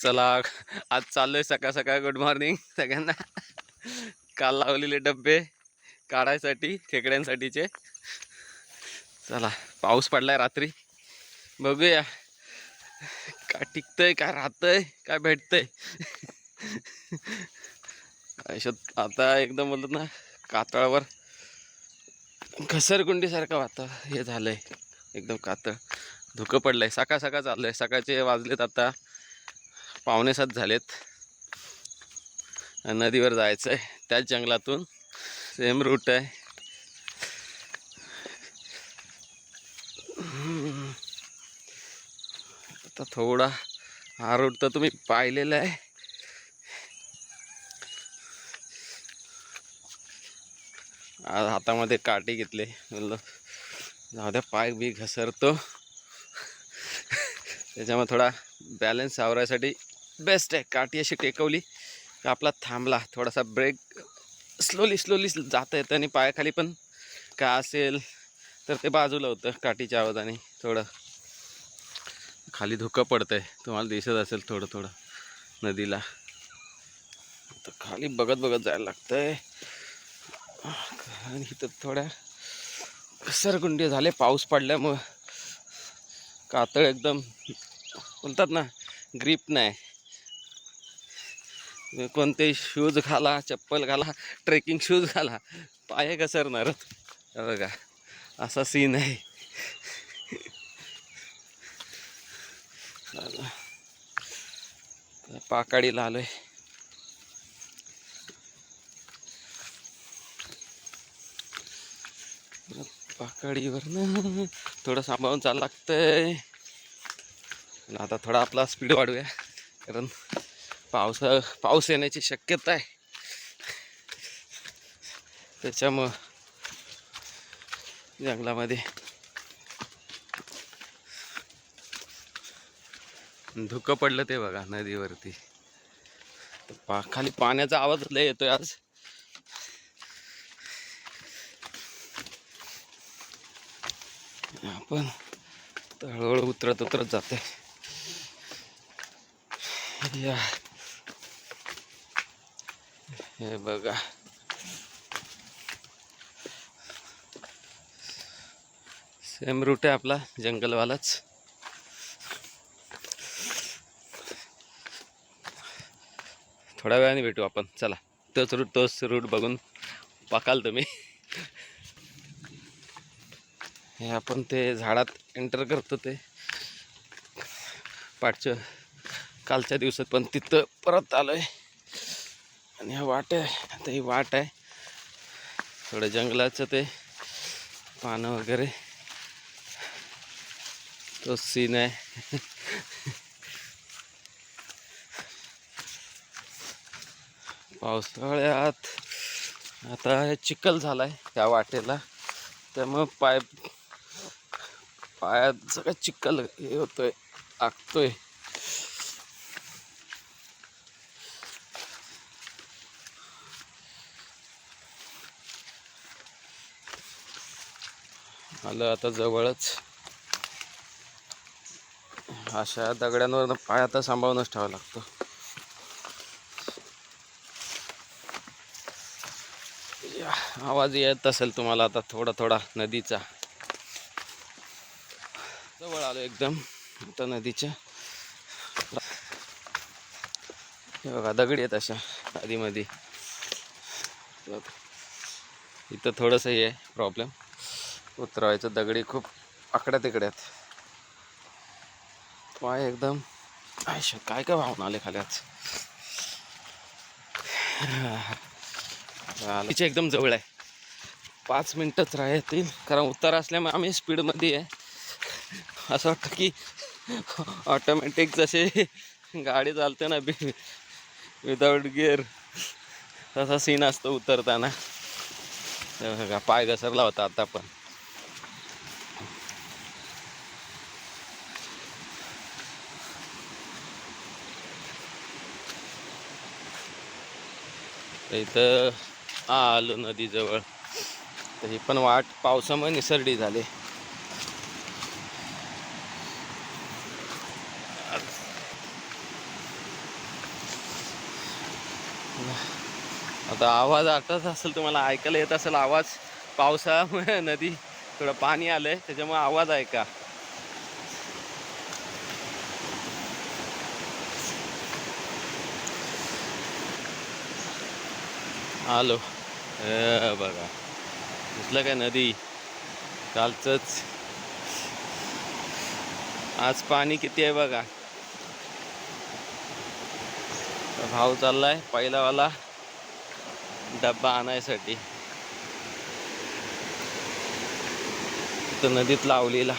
चला आज चाललोय सकाळ सकाळ गुड मॉर्निंग सगळ्यांना काल लावलेले डब्बे काढायसाठी खेकड्यांसाठीचे. चला पाऊस पडलाय रात्री. बघूया. काय टिकतंय काय राहतंय काय भेटतंय? आयुष्यात आता एकदम बोलत ना कातळावर. घसरगुंडीसारखं वाता हे झालंय. एकदम कातळ. धुकं पडलंय. सकाळ सकाळ चाललंय. सकाळचे वाजलेत आता. पावणे सात झालेत. नदीवर जायचं आहे त्याच जंगलातून सेम रूट आहे. आता थोडा हा रूट तर तुम्ही पाहिलेला आहे. आज हातामध्ये काटे घेतले. म्हणलं जाऊ द्या पाय बी घसरतो. त्याच्यामुळे थोडा बॅलन्स सावरायसाठी बेस्ट आहे. काठी अशी टेकवली. आपला थांबला. थोडासा ब्रेक स्लोली स्लोली जाता येतं आणि पायाखाली पण का असेल तर ते बाजूला होतं काठीच्या आवाजाने. थोडं खाली धुकं पडतंय. तुम्हाला दिसत असेल थोडं थोडं नदीला. तर खाली बघत बघत जायला लागतंय. आणि इथं थोड्या घसरगुंडी झाले. पाऊस पडल्यामुळं कातळ एकदम बोलतात ना ग्रीप नाही. कोणते शूज घाला चप्पल घाला ट्रेकिंग शूज घाला पाय घसरणारच. बघा असा सीन आहे. पाकाडीला आलोय पाकडीवरनं थोडं सांभाळून चाल लागतंय. आता थोडा आपला स्पीड वाढूया कारण पावस पाऊस येण्याची शक्यता आहे. त्याच्यामुळं जंगलामध्ये धुकं पडलं ते बघा नदीवरती. तर पा खाली पाण्याचा आवाज लय येतोय आज. आपण तर हळूहळू उतरत उतरत जाते या. हे बघा. सेम रूट आहे आपला जंगलवालाच. थोड्या वेळाने भेटू आपण. चला तोच रूट तोच रूट बघून पाकाल तुम्ही. हे आपण ते झाडात एंटर करतो ते. पाठच्या कालच्या दिवसात पण तिथं परत आलो आहे आणि हा वाट आहे आता ही वाट आहे. थोडं जंगलाचं ते पानं वगैरे. तो सीन आहे. पावसाळ्यात आता हे चिखल झाला आहे त्या वाटेला. त्यामुळं पाय पायात सगळं चिखल हे होतोय आखतोय आलं आता जवळच. अशा दगड्यांवर पाय आता सांभाळूनच ठेवावा लागतो. या, आवाज येत असेल तुम्हाला आता थोडा थोडा नदीचा. जवळ आलो एकदम आता नदीच्या. हे बघा दगडी आहेत अशा आधीमध्ये इथं थोडंसं हे आहे प्रॉब्लेम. उतरवायचं. दगडी खूप आकड्या तिकड्यात पाय एकदम आयशा काय काय वाहून आले खाल्यात आज? तिचे एकदम जवळ आहे. पाच मिनटंच राहतील. कारण उत्तर असल्यामुळे आम्ही स्पीडमध्ये आहे. असं वाटतं की ऑटोमॅटिक जसे गाडी चालते ना बी विदाऊट गिअर तसा सीन असतो उतरताना. बघा पाय घसरला होता आता पण. इथं आलो नदीजवळ. तर ही पण वाट पावसामुळे निसरडी झाली. आता आवाज आटत असेल तुम्हाला ऐकायला येत असेल आवाज. पावसामुळे नदी थोडं पाणी आलं आहे त्याच्यामुळे आवाज ऐका. आलो. बघा. दिसलं काय नदी? कालचंच. आज पाणी किती आहे बघा? भाव चाललाय. पहिलावाला डब्बा आणायसाठी. तो नदीत लावलेला.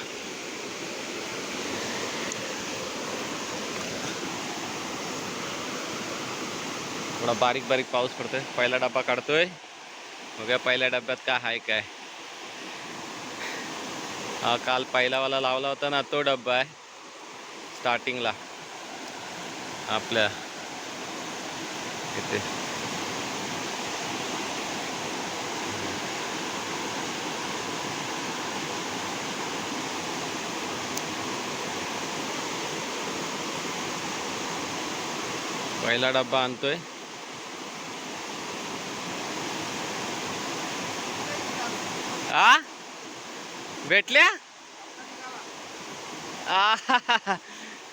थोडा बारीक बारीक पाऊस पडतोय. पहिला डब्बा काढतोय. बघा पहिल्या डब्यात काय आहे काय? हा काल पहिलावाला लावला होता ना तो डब्बा आहे. स्टार्टिंगला. आपल्या इथे. पहिला डब्बा आणतोय. आ भेटल्या? आ,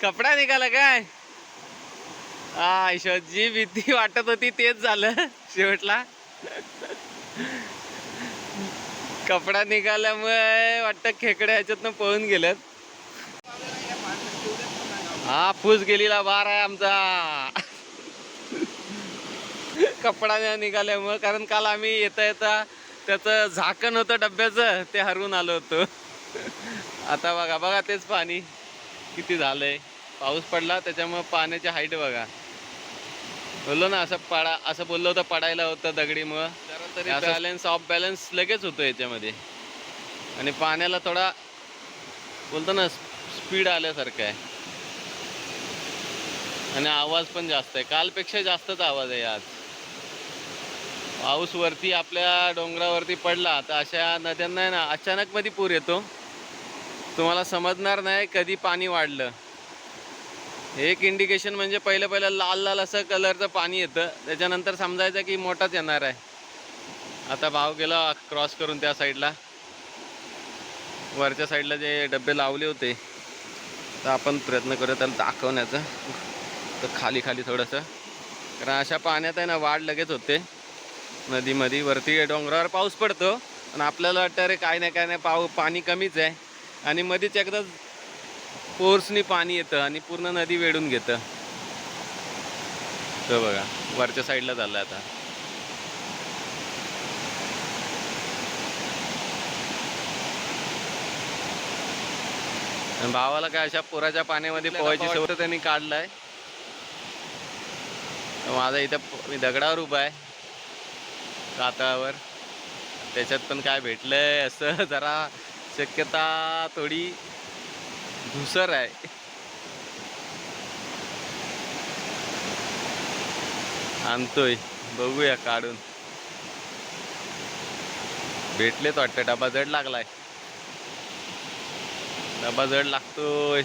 कपडा निघाला काय? आ जी भीती वाटत होती तेच झालं शेवटला. कपडा निघाल्यामुळे वाटतं खेकडे ह्याच्यातनं पळून गेलेत. हा फूस गेलीला बार आहे आमचा. कपडा निघाल्यामुळे कारण काल आम्ही येता येता त्याचं झाकण होतं डब्याचं ते हरवून आलो होतो. आता बघा बघा तेच पाणी. किती झालंय. पाऊस पडला त्याच्यामुळे पाण्याची हाईट बघा. बोललो ना असं पडा असं बोललो होतं पडायला होतं दगडीमुळं. तरी बॅलन्स ऑफ बॅलन्स लगेच होतो याच्यामध्ये. आणि पाण्याला थोडा बोलतो ना स्पीड आल्यासारखं आहे. आणि आवाज पण जास्त आहे. कालपेक्षा जास्तच आवाज आहे आज. पाऊस वरती आपल्या डोंगरावरती पडला तर अशा नद्यांना आहे ना अचानक मध्ये पूर येतो. तुम्हाला समजणार नाही कधी पाणी वाढलं. एक इंडिकेशन म्हणजे पहिलं पहिलं लाल लाल असं कलरचं पाणी येतं. त्याच्यानंतर समजायचं की मोठाच येणार आहे. आता भाव गेला क्रॉस करून त्या साईडला वरच्या साईडला जे डबे लावले होते. तर आपण प्रयत्न करूया त्याला दाखवण्याचा. तर खाली खाली थोडंसं. कारण अशा पाण्यात आहे ना वाढ लगेच होते. नदीमध्ये वरती डोंगरावर पाऊस पडतो. आणि आपल्याला वाटतं अरे काय नाही काय नाही पाऊ पाणी कमीच आहे. आणि मध्येच एकदा फोर्सनी पाणी येतं आणि पूर्ण नदी वेढून घेतं. तो बघा वरच्या साईडला झालं आता. भावाला काय अशा पुराच्या पाण्यामध्ये पोहायची सवय त्यांनी काढलाय. तर माझा इथं मी दगडावर उभा आहे. कातळावर. त्याच्यात पण काय भेटलंय असं जरा शक्यता थोडी धुसर आहे. आणतोय बघूया काढून. भेटलेत वाटतं डबा जड लागलाय. डबा जड लागतोय.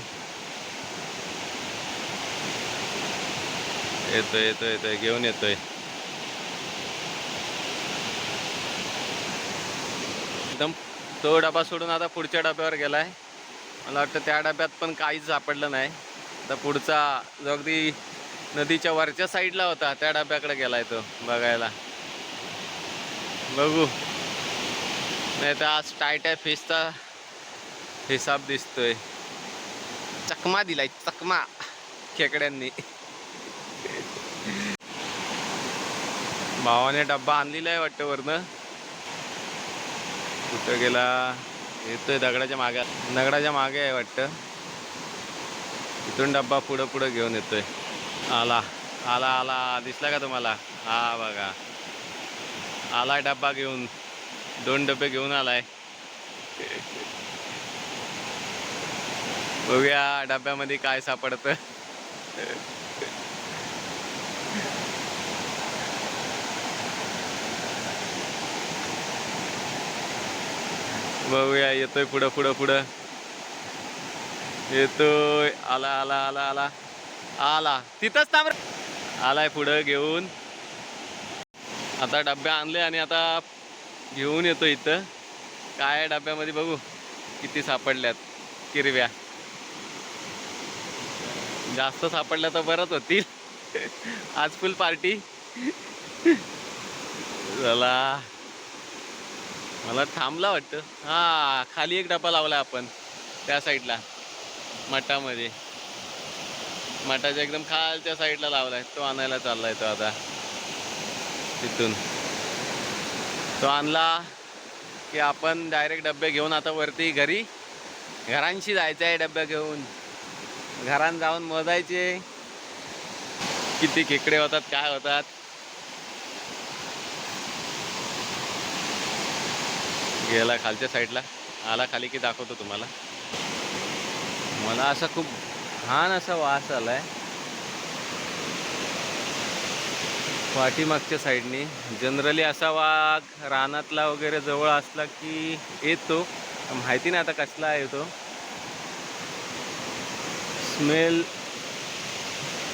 येतोय येतोय येतोय घेऊन येतोय एकदम तो डबा सोडून आता पुढच्या डब्यावर गेलाय. मला वाटतं त्या डब्यात पण काहीच सापडलं नाही. आता पुढचा जो अगदी नदीच्या वरच्या साईडला होता त्या डब्याकडे गेलाय तो बघायला. बघू. नाही तर आज टाईट आहे फिशचा हिसाब दिसतोय. चकमा दिलाय चकमा. खेकड्यांनी. भावाने डब्बा आणलेला आहे वाटतं वरनं. कुठं गेला? येतोय दगडाच्या मागे दगडाच्या मागे आहे वाटतं. इथून डब्बा पुढं पुढं घेऊन येतोय. आला. आला आला. दिसला का तुम्हाला? हा बघा. आला डब्बा घेऊन. दोन डबे घेऊन आलाय. बघूया डब्यामध्ये काय सापडतं. बघूया येतोय पुढं पुढं पुढं. येतोय. आला आला आला आला. आला. तिथंच थांब आलाय पुढं घेऊन. आता डब्बे आणले आणि आता घेऊन येतो इथं. काय डब्यामध्ये बघू. किती सापडल्यात. किरव्या. जास्त सापडल्या तर बरंच होतील. आज फुल पार्टी. चला. मला थांबला वाटतं. हा खाली एक डबा लावला आपण त्या साईडला मठामध्ये. मठाच्या एकदम खालच्या साईडला लावलाय तो आणायला चाललाय तो आता. तिथून. तो आणला की आपण डायरेक्ट डबे घेऊन आता वरती घरी घरांशी जायचं आहे डब्या घेऊन. घरात जाऊन मोजायचे किती खेकडे होतात काय होतात. गेला खालच्या साईडला. आला खाली की दाखवतो तुम्हाला. मला असा खूप घाण असा वास आलाय. पाठीमागच्या साईडनी. जनरली असा वाघ रानातला वगैरे जवळ असला की येतो. माहिती नाही आता कसला येतो. स्मेल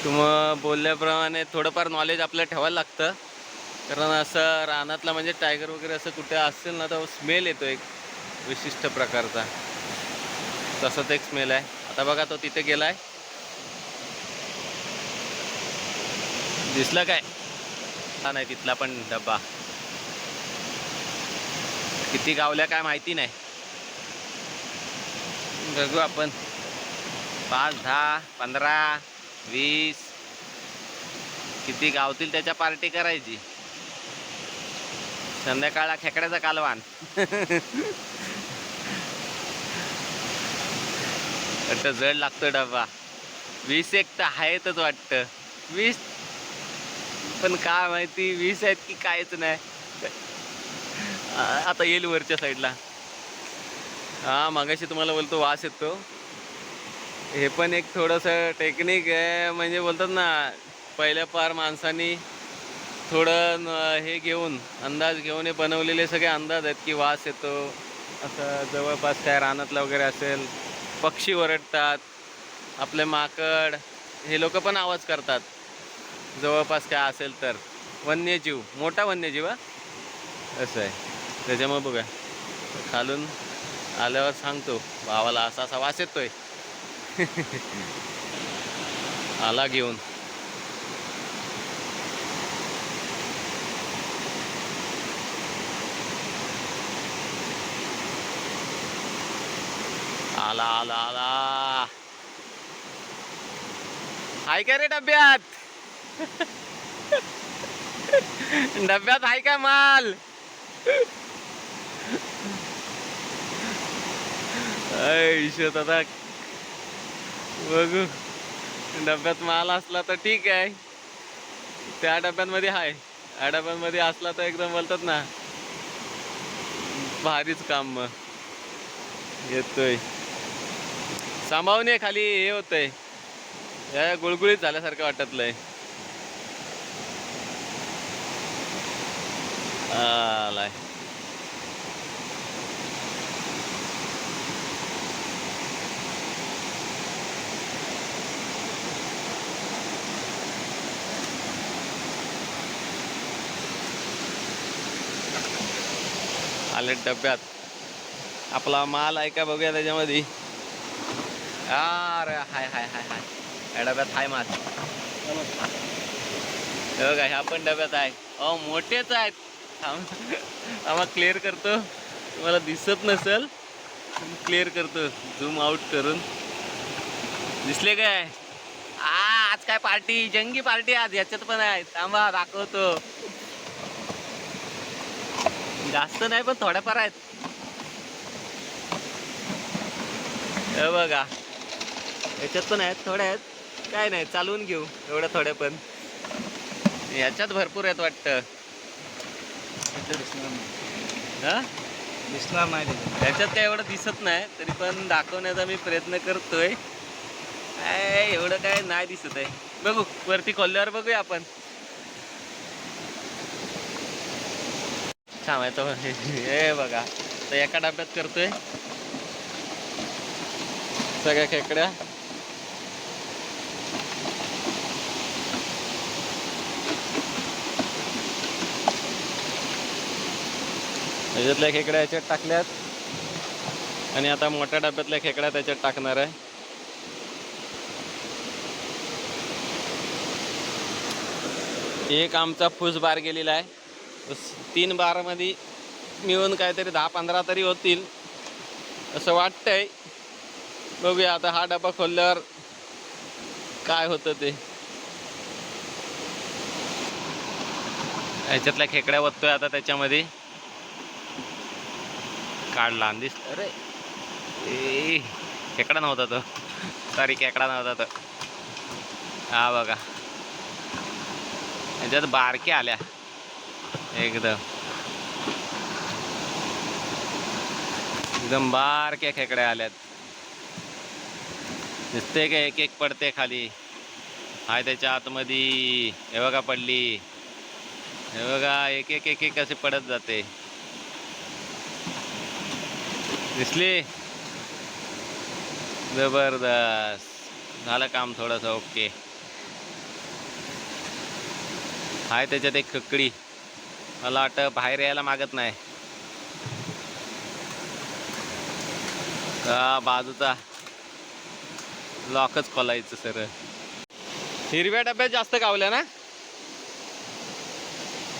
तुम बोलल्याप्रमाणे थोडंफार नॉलेज आपल्याला ठेवायला लागतं. कारण असं रानातला म्हणजे टायगर वगैरे असं कुठे असेल ना तर स्मेल येतो एक विशिष्ट प्रकारचा. तसंच एक स्मेल आहे. आता बघा तो तिथे गेलाय. दिसला काय? हा नाही तिथला पण डब्बा. किती गावल्या काय माहिती नाही. बघू आपण. पाच दहा पंधरा वीस. किती गावतील त्याच्या पार्टी करायची? संध्याकाळला खेकड्याचा कालवान. वाटतं जड लागतो डबा. वीस एक तर आहेतच वाटतं. वीस पण काय माहिती वीस आहेत की कायच नाही. आता येईल वरच्या साईडला हा मागाशी तुम्हाला बोलतो वास येतो. हे पण एक थोडंसं टेक्निक आहे. म्हणजे बोलतात ना पहिल्या पार माणसांनी थोडं न- हे घेऊन अंदाज घेऊन हे बनवलेले सगळे अंदाज आहेत की वास येतो. असं जवळपास काय रानातलं वगैरे असेल पक्षी ओरडतात आपले माकड हे लोक पण आवाज करतात. जवळपास काय असेल तर. वन्यजीव मोठा वन्यजीव हा? असं आहे. त्याच्यामुळे बघा खालून आल्यावर सांगतो भावाला असा असा वास येतोय. आला घेऊन. आला आला आला. हाय का रे डब्यात? डब्यात हाय का माल? ऐशत आता बघू. डब्यात माल असला तर ठीक आहे. त्या डब्यांमध्ये हाय. या डब्यांमध्ये असला तर एकदम बोलतात ना. भारीच काम मग. येतोय. सांभाळून खाली हे होतंय. या गुळगुळीत झाल्यासारखं वाटतलंय आलाय आले डब्यात. आपला माल ऐका बघूया त्याच्यामध्ये. अरे हाय हाय हाय हाय. या डब्यात हाय माल हे बघा ह्या पण डब्यात आहे. अहो मोठेच आहेत. थांब- आम्हा क्लिअर करतो. तुम्हाला दिसत नसेल क्लिअर करतो. झूम आउट करून. दिसले काय? आ आज काय पार्टी जंगी पार्टी आज. याच्यात पण आहे. थांबा दाखवतो. जास्त नाही पण थोड्याफार आहेत. बघा. याच्यात पण आहेत थोड्या आहेत. काय नाही चालवून घेऊ. एवढ्या थोड्या पण. याच्यात भरपूर आहेत वाटतं. हा? दिसणार नाही त्याच्यात याच्यात काय एवढं दिसत नाही तरी पण दाखवण्याचा मी प्रयत्न करतोय. काय एवढं काय नाही दिसत आहे. बघू वरती खोलल्यावर बघूया आपण. थांबायचं हे बघा. तर एका डब्यात करतोय. सगळ्या खेकड्या. ह्याच्यातल्या खेकड्या याच्यात टाकल्यात. आणि आता मोठ्या डब्यातल्या खेकड्या त्याच्यात टाकणार आहे. एक आमचा फूस बार गेलेला आहे. तीन बारमध्ये मिळून काहीतरी दहा पंधरा तरी होतील असं वाटतंय. बघूया आता हा डबा खोलल्यावर काय होतं ते. याच्यातल्या खेकड्या वततोय आता त्याच्यामध्ये. काढला दिस अरे. ए खेकडा नव्हता तो. सॉरी खेकडा नव्हता तो. हा बघा. याच्यात बारक्या आल्या. एकदम. एकदम बारक्या खेकड्या आल्यात. दिसते का एक एक पडते खाली. हाय त्याच्या आतमध्ये हे बघा पडली. हे बघा एक एक एक एक असे पडत जाते. दिसली? जबरदस्त. झालं काम थोडंसं ओके. हाय त्याच्यात एक खकडी. मला वाटतं बाहेर यायला मागत नाही. हा बाजूचा. लॉकच खोलायचं सर. हिरव्या डब्यात जास्त गावल्या ना?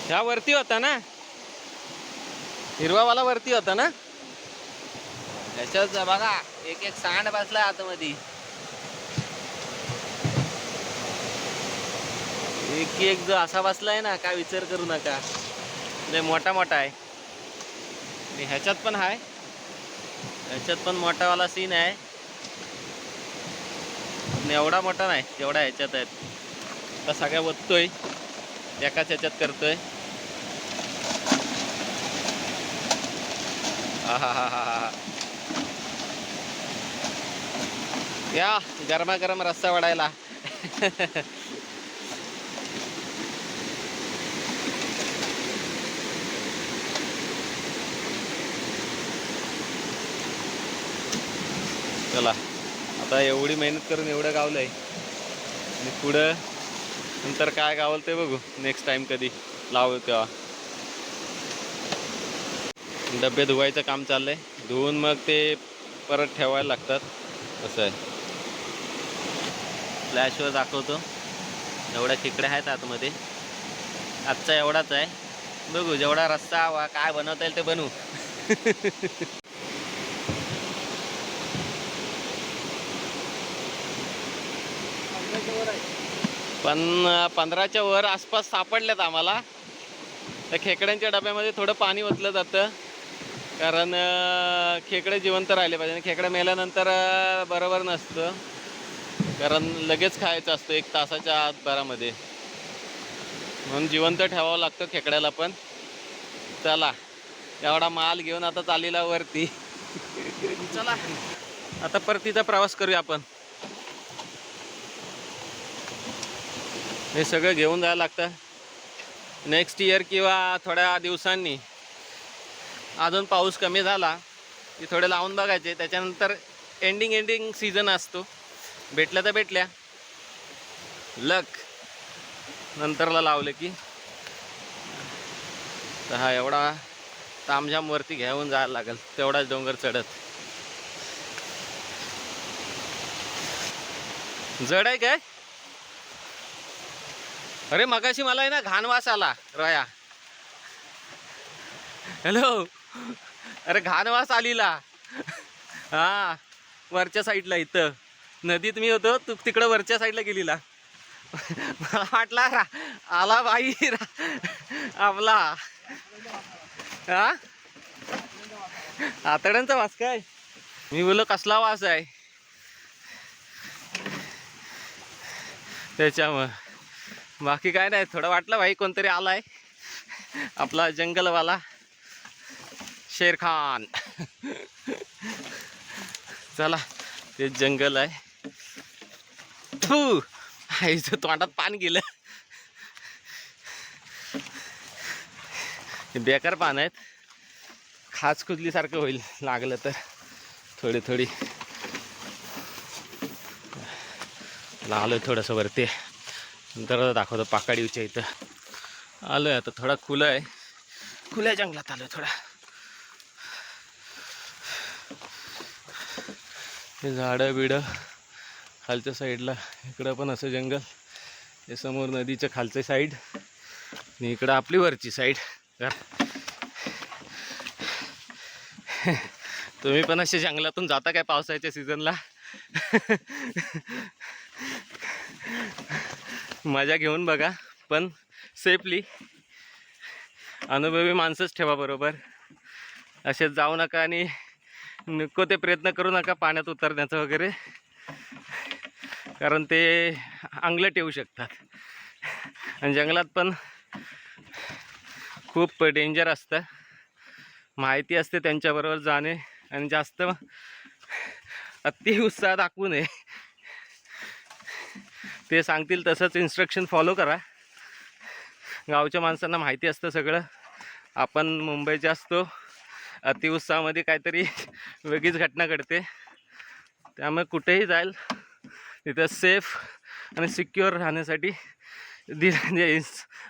ह्या वरती होता ना? हिरवावाला वरती होता ना? त्याच्यात बघा. एक एक सांड बसलाय आतमध्ये. एक एक जो असा बसलाय ना काय विचार करू नका. लय मोठा मोठा आहे. आणि ह्याच्यात पण आहे ह्याच्यात पण मोठावाला सीन आहे. पण एवढा मोठा नाही जेवढा ह्याच्यात आहेत आता सगळ्या बघतोय. एकाच ह्याच्यात करतोय. हा हा हा हा हा या गरमागरम रस्सा वडायला. चला आता एवढी मेहनत करून एवढं गावलंय. आणि पुढं नंतर काय गावल ते बघू नेक्स्ट टाइम कधी लावू तेव्हा. डबे धुवायचं काम चाललंय. धुवून मग ते परत ठेवायला लागतात. असं आहे. फ्लॅशवर दाखवतो. एवढ्या खेकड्या आहेत आतमध्ये. आजचा एवढाच आहे. बघू जेवढा रस्ता वा काय बनवता येईल ते बनवू. पण पंधराच्या वर आसपास सापडल्यात आम्हाला. तर खेकड्यांच्या डब्यामध्ये थोडं पाणी ओतलं जातं. कारण खेकडे जिवंत राहिले पाहिजे आणि खेकडे मेल्यानंतर बरोबर नसतं. कारण लगेच खायचं असतं एक तासाच्या आत भरामध्ये म्हणून जिवंत ठेवावं लागतं खेकड्याला पण. चला एवढा माल घेऊन आता चालीला वरती. चला. आता परतीचा प्रवास करूया आपण. हे सगळं घेऊन जायला लागतं. नेक्स्ट इयर किंवा थोड्या दिवसांनी. अजून पाऊस कमी झाला की थोडे लावून बघायचे. त्याच्यानंतर एंडिंग एंडिंग सीझन असतो. भेटल्या तर भेटल्या. लक नंतरला लावले की. तर हा एवढा तामझाम वरती घेऊन जायला लागेल. तेवढाच डोंगर चढत. जड आहे काय? अरे मगाशी मला आहे ना घाणवास आला रया. हॅलो अरे घाणवास आलीला. हा वरच्या साईडला इथं. नदीत मी होतो तू तिकडं वरच्या साईडला गेलीला. वाटला रा आला बाई रा आपला. हा? आतड्यांचा वास काय? मी बोललो कसला वास आहे? त्याच्यामुळं. बाकी काय नाही थोडं वाटलं भाई कोणतरी आलाय. आपला जंगलवाला शेर खान. चला ते जंगल आहे. थू आईचं तोंडात पान गेलं. बेकार पान आहेत. खाच कुजलीसारखं होईल लागलं तर. थोडी थोडी. लागलो थोडंसं वरती. नंतर दाखवतो पाकाडीवच्या इथं. आलो आहे आता थोडा खुलं आहे. खुल्या जंगलात आलो थोडा. हे झाडं बिडं. खालच्या साईडला इकडं पण असं जंगल. हे समोर नदीच्या खालच्या साईड आणि इकडं आपली वरची साईड. तुम्ही पण असे जंगलातून जाता काय पावसाळ्याच्या सीझनला? मजा घेऊन बघा पण सेफली अनुभवी माणसंच ठेवा बरोबर. असेच जाऊ नका आणि नको ते प्रयत्न करू नका पाण्यात उतरण्याचं वगैरे. कारण ते अंगलट येऊ शकतात. आणि जंगलात पण खूप डेंजर असतं. माहिती असते त्यांच्याबरोबर जाणे आणि जास्त अति उत्साह दाखवू नये. ते सांगतील तसंच इन्स्ट्रक्शन फॉलो करा. गावच्या माणसांना माहिती असतं सगळं. आपण मुंबईचे असतो अतिउत्साहामध्ये काहीतरी वेगळीच घटना घडते. त्यामुळे कुठेही जाईल. तिथं सेफ आणि सिक्युअर राहण्यासाठी दि जे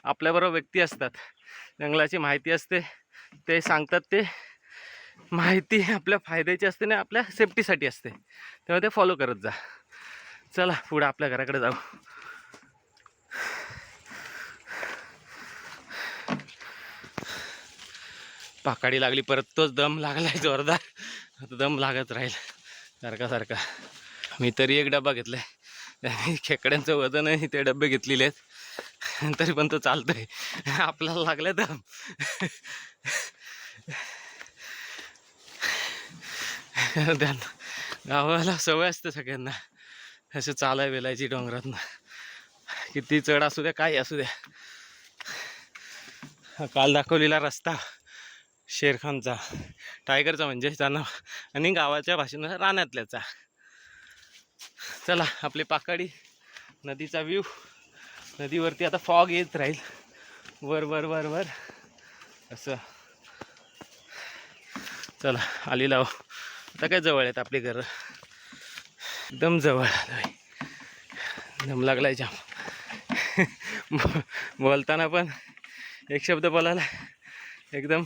आपल्याबरोबर व्यक्ती असतात. जंगलाची माहिती असते ते सांगतात ते. माहिती आपल्या फायद्याची असते आणि आपल्या सेफ्टीसाठी असते. तेव्हा ते फॉलो करत जा. चला पुढं आपल्या घराकडे जाऊ. पाकाडी लागली परत तोच दम लागलाय जोरदार. आता दम लागत राहील. सारखा सारखा. मी तरी एक डबा घेतलाय. खेकड्यांचं वजन आहे ते डबे घेतलेले आहेत. तरी पण तो चालतोय. आपल्याला लागलाय तर त्यांना गावाला सवय असते सगळ्यांना. असं चालाय वेलायची डोंगरातनं. किती चढ असू द्या काही असू द्या. काल दाखवलेला रस्ता शेरखानचा. टायगरचा म्हणजे त्यांना आणि गावाच्या भाषेनं रानातल्याचा. चला आपली पाकाडी नदीचा व्ह्यू नदीवरती आता फॉग येत राहील. वर वर वर वर. असं. चला आली लाव. आता काय जवळ आहेत आपली घरं? एकदम जवळ आलोय. दम लागलाय जाम. बोलताना पण एक शब्द बोलायला एकदम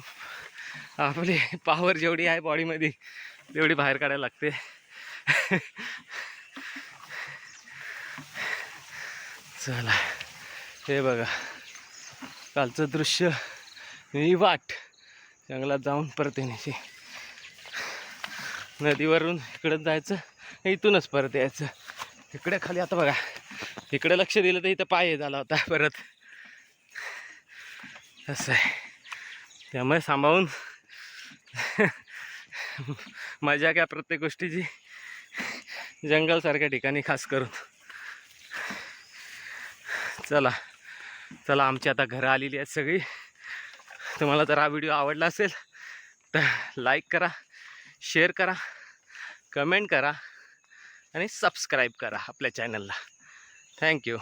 आपली पावर जेवढी आहे बॉडीमध्ये तेवढी बाहेर काढायला लागते. चला. हे बघा. कालचं दृश्य ही वाट. जंगलात जाऊन परत येण्याची. नदीवरून इकडं जायचं इथूनच परत यायचं. इकडे खाली आता बघा. इकडे लक्ष दिलं तर इथं पाय झाला होता परत. असं आहे. त्यामुळे सांभाळून मजा घ्या प्रत्येक गोष्टीची. जंगलसारख्या ठिकाणी खास करून. चला चला आमची आता घरं आलेली आहेत सगळी. तुम्हाला जर हा व्हिडिओ आवडला असेल तर लाईक करा शेअर करा कमेंट करा आणि सबस्क्राईब करा आपल्या चॅनलला थँक्यू